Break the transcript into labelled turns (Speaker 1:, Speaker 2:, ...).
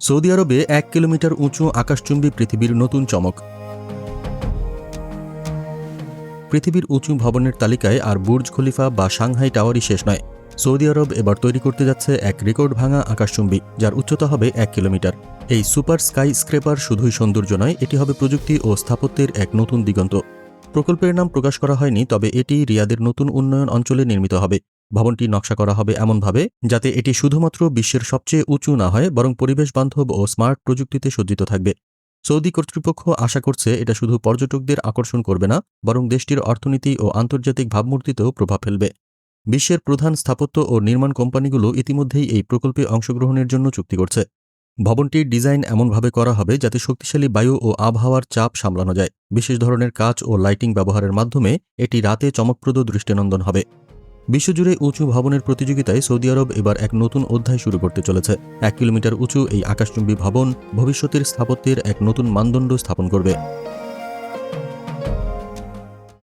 Speaker 1: Saudi আরবে এক kilometre উঁচু আকাশচুম্বী পৃথিবীর নতুন চমক। পৃথিবীর উঁচু ভবনের তালিকায় আর বুর্জ খলিফা বা সাংহাই টাওয়ারই শেষ নয়। সৌদি আরব এবার তৈরি করতে যাচ্ছে এক রেকর্ড ভাঙা আকাশচুম্বী, যার উচ্চতা হবে এক কিলোমিটার। এই সুপার স্কাই স্ক্রেপার শুধুই সৌন্দর্য নয়, এটি হবে প্রযুক্তি ও স্থাপত্যের এক নতুন দিগন্ত। প্রকল্পের নাম প্রকাশ করা হয়নি, তবে এটি রিয়াদের নতুন উন্নয়ন অঞ্চলে নির্মিত হবে। ভবনটি নকশা করা হবে এমনভাবে যাতে এটি শুধুমাত্র বিশ্বের সবচেয়ে উঁচু না হয়, বরং পরিবেশ বান্ধব ও স্মার্ট প্রযুক্তিতে সজ্জিত থাকবে। সৌদি কর্তৃপক্ষ আশা করছে এটা শুধু পর্যটকদের আকর্ষণ করবে না, বরং দেশটির অর্থনীতি ও আন্তর্জাতিক ভাবমূর্তিতেও প্রভাব ফেলবে। বিশ্বের প্রধান স্থাপত্য ও নির্মাণ কোম্পানিগুলো ইতিমধ্যেই এই প্রকল্পে অংশগ্রহণের জন্য চুক্তি করছে। ভবনটির ডিজাইন এমনভাবে করা হবে যাতে শক্তিশালী বায়ু ও আবহাওয়ার চাপ সামলানো যায়। বিশেষ ধরনের কাচ ও লাইটিং ব্যবহারের মাধ্যমে এটি রাতে চমকপ্রদ দৃষ্টিনন্দন হবে। বিশ্বজুড়ে উঁচু ভবনের প্রতিযোগিতায় সৌদি আরব এবার এক নতুন অধ্যায় শুরু করতে চলেছে। এক কিলোমিটার উঁচু এই আকাশচুম্বী ভবন ভবিষ্যতের স্থাপত্যের এক নতুন মানদণ্ড স্থাপন করবে।